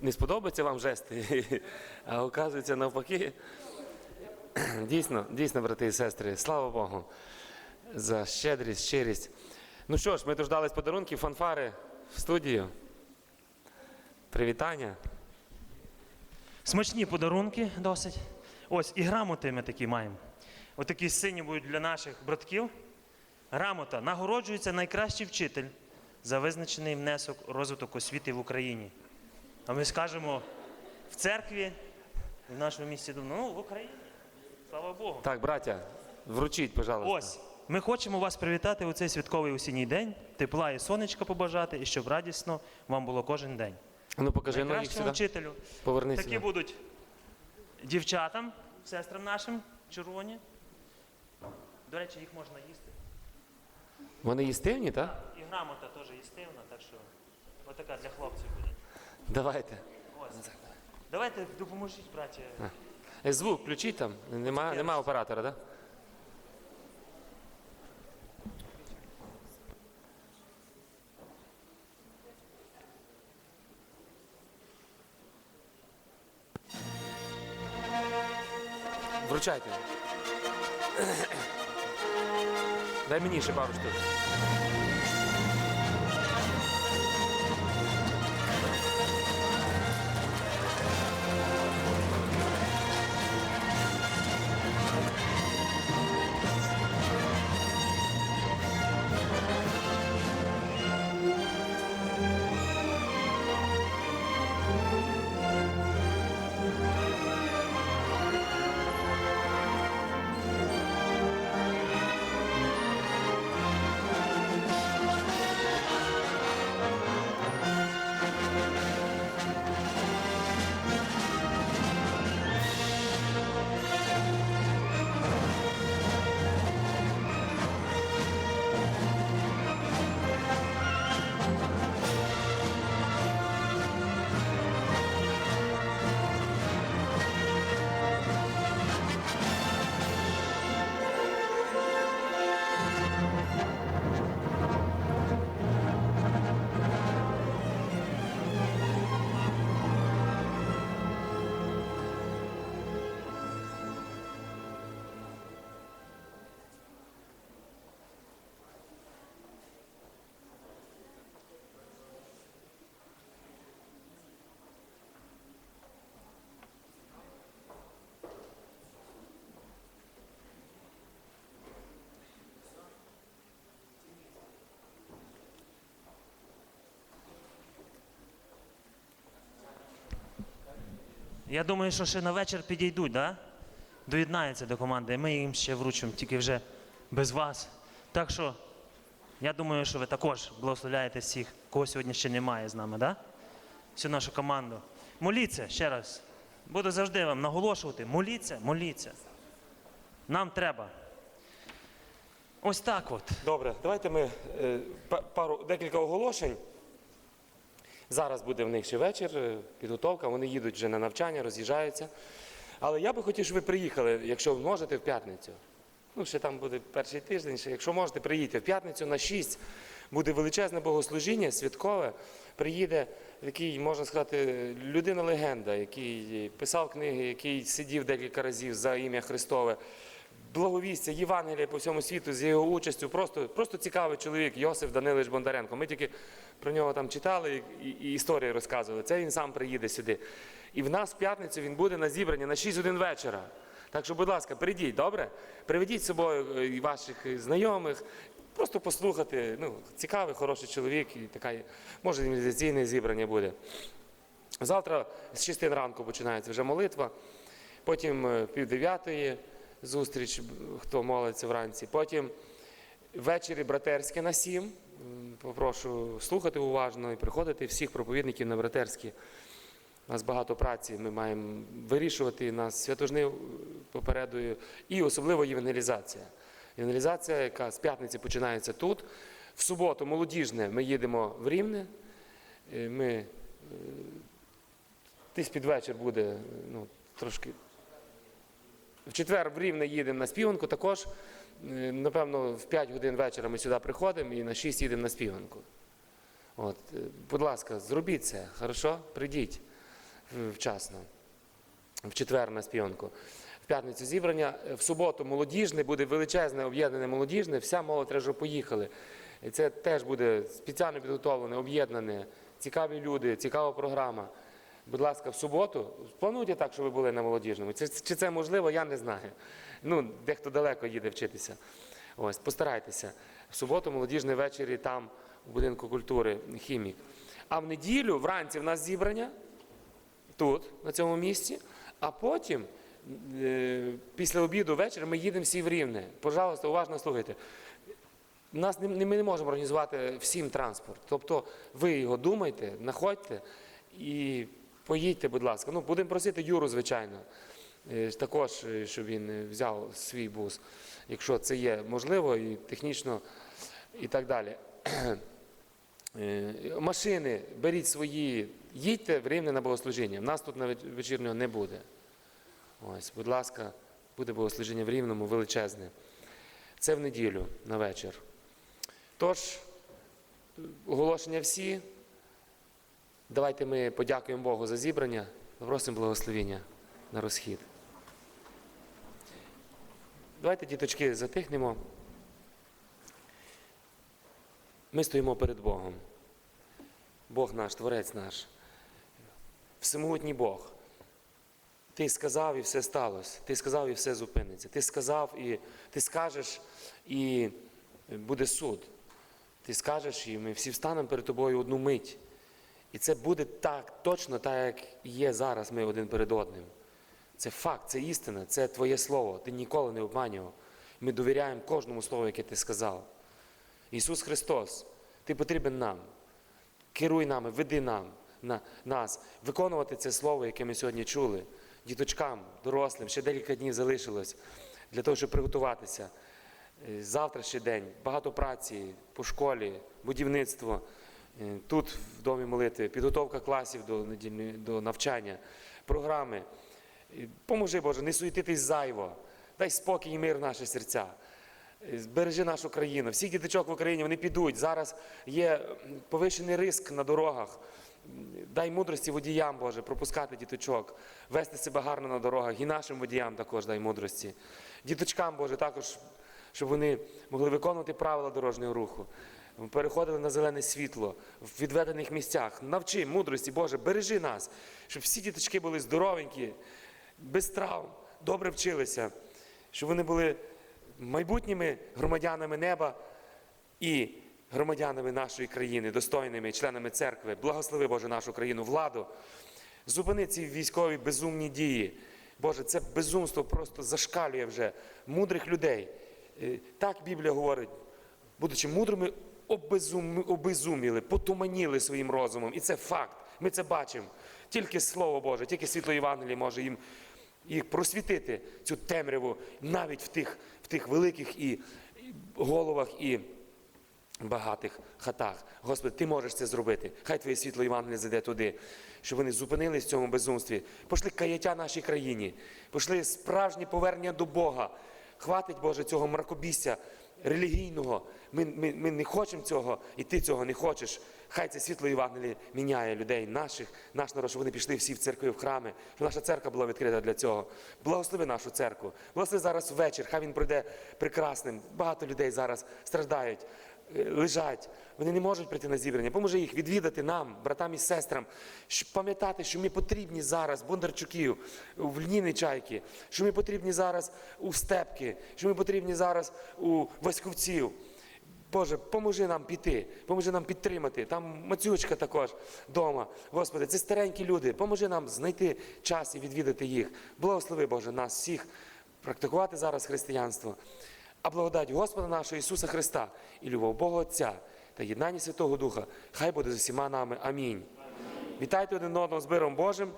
не сподобаються вам жести, а оказується навпаки. Дійсно, дійсно, брати і сестри, слава Богу за щедрість, щирість. Ну що ж, ми дождались подарунків, фанфари в студію. Привітання. Смачні подарунки досить. Ось і грамоти ми такі маємо. Отакі сині будуть для наших братків. Грамота нагороджується найкращий вчитель за визначений внесок розвиток освіти в Україні. А ми скажемо в церкві, в нашому місті Дубно, ну в Україні. Слава Богу. Так, браття, вручіть, пожалуйста. Ось, ми хочемо вас привітати у цей святковий осінній день, тепла і сонечка побажати, і щоб радісно вам було кожен день. Ну покажи ну, їх сюди. вчителю. Повернись Такі сюди. будуть дівчатам, сестрам нашим, червоні. До речі, їх можна їсти. Вони їстивні, так? І грамота теж їстивна, так що отака для хлопців буде. Давайте. Давайте допоможіть, браті. Е, Звук включіть там. Нема, нема оператора, так? Вручайте. Дай мені ще пару штук. Я думаю, що ще на вечір підійдуть, да? доєднаються до команди, ми їм ще вручимо, тільки вже без вас. Так що, я думаю, що ви також благословляєте всіх, кого сьогодні ще немає з нами, да? всю нашу команду. Моліться ще раз. Буду завжди вам наголошувати. Моліться, моліться. Нам треба. Ось так от. Добре, давайте ми е, пару декілька оголошень. Зараз буде в них ще вечір, е, підготовка, вони їдуть вже на навчання, роз'їжджаються. Але я би хотів, щоб ви приїхали, якщо можете, в п'ятницю. Ну, ще там буде перший тиждень, ще, якщо можете, приїдьте в п'ятницю на 6. Буде величезне богослужіння, святкове. Приїде такий, можна сказати, людина-легенда, який писав книги, який сидів декілька разів за ім'я Христове. Благовістя, Євангелія по всьому світу з його участю. Просто, просто цікавий чоловік Йосиф Данилович Бондаренко. Ми тільки про нього там читали і, і історії розказували. Це він сам приїде сюди. І в нас в п'ятницю він буде на зібранні на 6 годин вечора. Так що, будь ласка, прийдіть, добре? Приведіть з собою е, ваших е, знайомих, просто послухати. Ну, цікавий, хороший чоловік, і така, може, інвестиційне зібрання буде. Завтра з 6 ранку починається вже молитва, потім е, пів дев'ятої зустріч, хто молиться вранці. Потім ввечері братерське на 7. М, Попрошу слухати уважно і приходити всіх проповідників на братерські. У нас багато праці, ми маємо вирішувати нас святожни е, і особливо євангелізація. Євангелізація, яка з п'ятниці починається тут. В суботу молодіжне ми їдемо в Рівне. Е, Ми е, десь під вечір буде е, ну, трошки. В четвер в Рівне їдемо на співанку. Також, е, напевно, в 5 годин вечора ми сюди приходимо і на 6 їдемо на співанку. От, е, будь ласка, зробіть це, хорошо? Прийдіть. е, вчасно. В четвер на співанку. В п'ятницю зібрання. В суботу молодіжне, буде величезне об'єднане молодіжне, вся молодь вже поїхали. І це теж буде спеціально підготовлене, об'єднане, цікаві люди, цікава програма. Будь ласка, в суботу плануйте так, щоб ви були на молодіжному. Чи, чи це можливо, я не знаю. Ну, дехто далеко їде вчитися. Ось, постарайтеся. В суботу молодіжний ввечері там, у будинку культури, хімік. А в неділю вранці в нас зібрання тут, на цьому місці, а потім. е, Після обіду ввечері ми їдемо всі в Рівне. Пожалуйста, уважно слухайте. Нас ми не можемо організувати всім транспорт. Тобто ви його думайте, знаходьте і поїдьте, будь ласка. Ну, будемо просити Юру, звичайно, е, також, е, щоб він е, взяв свій бус, якщо це є можливо і технічно, і так далі. Машини беріть свої, їдьте в Рівне на богослужіння. У нас тут навіть вечірнього не буде. Ось, будь ласка, буде богослужіння в Рівному величезне. Це в неділю на вечір. Тож, оголошення всі. Давайте ми подякуємо Богу за зібрання, попросимо благословіння на розхід. Давайте, діточки, затихнемо. Ми стоїмо перед Богом. Бог наш, Творець наш, всемогутній Бог. Ти сказав і все сталося. Ти сказав і все зупиниться. Ти сказав і ти скажеш, і буде суд. Ти скажеш, і ми всі встанемо перед тобою одну мить. І це буде так, точно так, як є зараз ми один перед одним. Це факт, це істина, це твоє слово. Ти ніколи не обманював. Ми довіряємо кожному слову, яке ти сказав. Ісус Христос, Ти потрібен нам. Керуй нами, веди нам, на, нас, виконувати це слово, яке ми сьогодні чули, діточкам, дорослим, ще декілька днів залишилось для того, щоб приготуватися. Е, Завтра ще день, багато праці по школі, будівництво, тут в домі молитви, підготовка класів до, до навчання, програми. Е, Поможи, Боже, не суетитись зайво, дай спокій і мир в наші серця. Е, Збережи нашу країну. Всіх діточок в Україні вони підуть. Зараз є повищений риск на дорогах. Дай мудрості водіям, Боже, пропускати діточок, вести себе гарно на дорогах і нашим водіям також дай мудрості. Діточкам, Боже, також, щоб вони могли виконувати правила дорожнього руху, переходили на зелене світло в відведених місцях. Навчи мудрості, Боже, бережи нас, щоб всі діточки були здоровенькі, без травм, добре вчилися, щоб вони були майбутніми громадянами неба і громадянами нашої країни, достойними членами церкви. Благослови, Боже, нашу країну, владу. Зупини ці військові безумні дії. Боже, це безумство просто зашкалює вже мудрих людей. Е, Так Біблія говорить, будучи мудрими, обезум, обезуміли, потуманіли своїм розумом. І це факт. Ми це бачимо. Тільки Слово Боже, тільки світло Євангелії може їм і просвітити цю темряву навіть в тих, в тих великих і, головах і багатих хатах. Господи, ти можеш це зробити. Хай Твоє світло Євангелія зайде туди, щоб вони зупинились в цьому безумстві. Пошли каяття нашій країні, пошли справжнє повернення до Бога. Хватить, Боже, цього мракобісся релігійного. Ми, ми, ми не хочемо цього, і ти цього не хочеш. Хай це світло Євангелія міняє людей наших, наш народ, щоб вони пішли всі в церкви, в храми, щоб наша церква була відкрита для цього. Благослови нашу церкву. Благослови зараз вечір, хай він пройде прекрасним. Багато людей зараз страждають, лежать. Вони не можуть прийти на зібрання. Поможи їх відвідати нам, братам і сестрам, пам'ятати, що ми потрібні зараз Бондарчуків, в Льніни Чайки, що ми потрібні зараз у Степки, що ми потрібні зараз у Васьковців. Боже, поможи нам піти, поможи нам підтримати. Там Мацючка також вдома. Господи, це старенькі люди. Поможи нам знайти час і відвідати їх. Благослови, Боже, нас всіх практикувати зараз християнство. А благодать Господа нашого Ісуса Христа і любов Бога Отця та єднання Святого Духа, хай буде з усіма нами. Амінь. Вітайте один одного з миром Божим.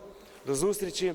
До зустрічі.